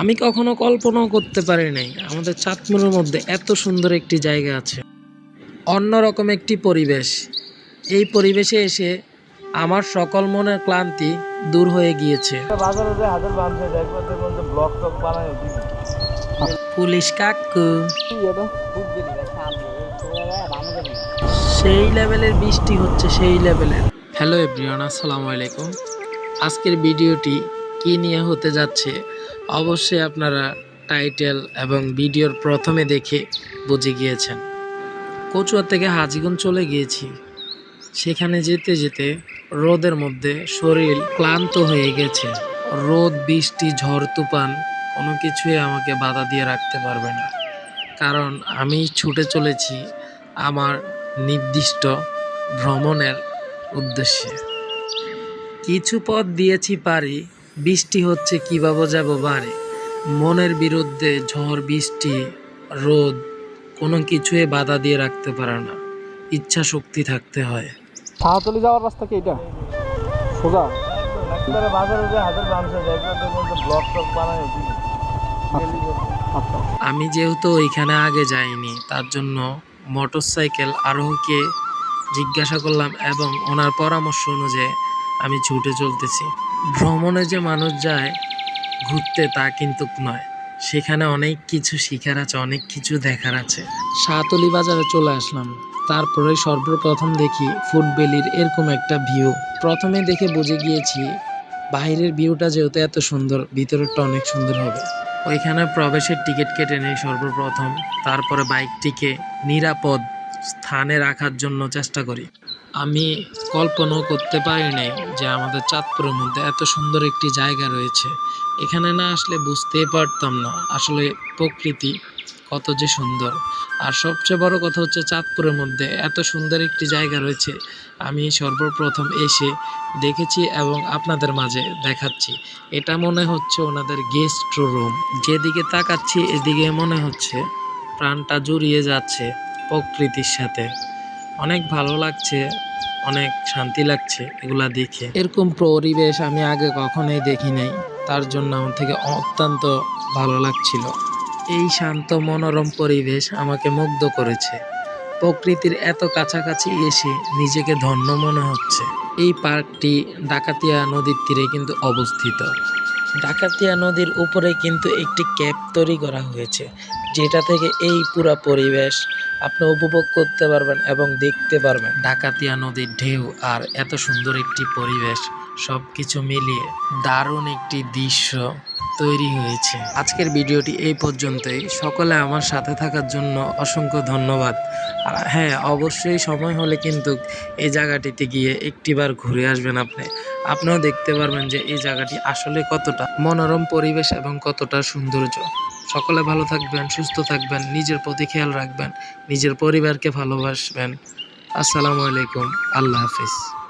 আমি কখনো কল্পনাও করতে পারি নাই, আমাদের চাঁদপুরের মধ্যে এত সুন্দর একটি জায়গা আছে। অন্যরকম একটি পরিবেশ। এই পরিবেশে এসে আমার সকল মনের ক্লান্তি দূর হয়ে গিয়েছে। পুলিশ কাকু। সেই লেভেলের বৃষ্টি হচ্ছে সেই লেভেলের। হ্যালো এভরিওয়ান, আসসালামু আলাইকুম। আজকের ভিডিওটি কি নিয়ে হতে যাচ্ছে? অবশ্যই আপনারা টাইটেল এবং ভিডিওর প্রথমে দেখে বুঝে গিয়েছেন। কচুয়া থেকে হাজিগঞ্জ চলে গিয়েছি। সেখানে যেতে যেতে রোদের মধ্যে শরীর ক্লান্ত হয়ে গেছে। রোদ, বৃষ্টি, ঝড়, তুফান কোনো কিছুই আমাকে বাধা দিয়ে রাখতে পারবে না। কারণ আমি ছুটে চলেছি আমার নির্দিষ্ট ভ্রমণের উদ্দেশ্যে। কিছু পথ দিয়েছি পারি বৃষ্টি হচ্ছে কীভাবে যাব বাড়ি মনের বিরুদ্ধে ঝড় বৃষ্টি রোদ কোনো কিছুই বাধা দিয়ে রাখতে পারে না। ইচ্ছা শক্তি থাকতে হয়। শাহতলি যাওয়ার রাস্তা কি এটা? সোজা? বাজারে যে হাতের বামছে দেখব দেখব যে ব্লক টক বানায় আচ্ছা আমি যেহেতু ওইখানে আগে যাইনি তার জন্য মোটরসাইকেল আরোহীকে জিজ্ঞাসা করলাম এবং ওনার পরামর্শ অনুযায়ী আমি ছুটে চলতেছি। ভ্রমণে যে মানুষ যায়, ঘুরতে তা কিন্তু নয়। সেখানে অনেক কিছু শিখার আছে, অনেক কিছু দেখার আছে। সাতলি বাজারে চলে আসলাম। তারপরে সর্বপ্রথম দেখি ফুটবেলির এরকম একটা ভিউ। প্রথমে দেখে বুঝে গিয়েছি, বাইরের ভিউটা যেহেতু এত সুন্দর, ভিতরেরটা অনেক সুন্দর হবে। ওইখানে প্রবেশের টিকিট কেটে নেই সর্বপ্রথম। তারপরে বাইকটিকে নিরাপদ স্থানে রাখার জন্য চেষ্টা করি। আমি কল্পনাও করতে পারি নাই যে আমাদের চাঁদপুরের মধ্যে এত সুন্দর একটি জায়গা রয়েছে। এখানে না আসলে বুঝতেই পারতাম না আসলে প্রকৃতি কত যে সুন্দর। আর সবচেয়ে বড় কথা হচ্ছে চাঁদপুরের মধ্যে এত সুন্দর একটি জায়গা রয়েছে। আমি সর্বপ্রথম এসে দেখেছি এবং আপনাদের মাঝে দেখাচ্ছি। এটা মনে হচ্ছে ওনাদের গেস্ট রুম। যেদিকে তাকাচ্ছি, এদিকে মনে হচ্ছে প্রাণটা জুড়িয়ে যাচ্ছে প্রকৃতির সাথে। অনেক ভালো লাগছে, অনেক শান্তি লাগছে এগুলা দেখে। এরকম পরিবেশ আমি আগে কখনোই দেখি নাই, তার জন্য আমার থেকে অত্যন্ত ভালো লাগছিল। এই শান্ত মনোরম পরিবেশ আমাকে মুগ্ধ করেছে। প্রকৃতির এত কাছাকাছি এসে নিজেকে ধন্য মনে হচ্ছে। এই পার্কটি ডাকাতিয়া নদীর তীরে কিন্তু অবস্থিত। ডাকাতিয়া নদীর উপরে কিন্তু একটি ক্যাপ তৈরি করা হয়েছে, যেটা থেকে এই পুরা পরিবেশ আপনি উপভোগ করতে পারবেন এবং দেখতে পারবেন। ডাকাতিয়া নদীর ঢেউ আর এত সুন্দর একটি পরিবেশ সব কিছু মিলিয়ে দারুণ একটি দৃশ্য তৈরি হয়েছে। আজকের ভিডিওটি এই পর্যন্তই। সকলে আমার সাথে থাকার জন্য অসংখ্য ধন্যবাদ। হ্যাঁ অবশ্যই সময় হলে কিন্তু এই জায়গাটিতে গিয়ে একটিবার ঘুরে আসবেন আপনি। আপনিও দেখতে পারবেন যে এই জায়গাটি আসলে কতটা মনোরম পরিবেশ এবং কতটা সৌন্দর্য। সকলে ভালো থাকবেন, সুস্থ থাকবেন, নিজের প্রতি খেয়াল রাখবেন, নিজের পরিবারকে ভালোবাসবেন। আসসালামু আলাইকুম। আল্লাহ হাফিজ।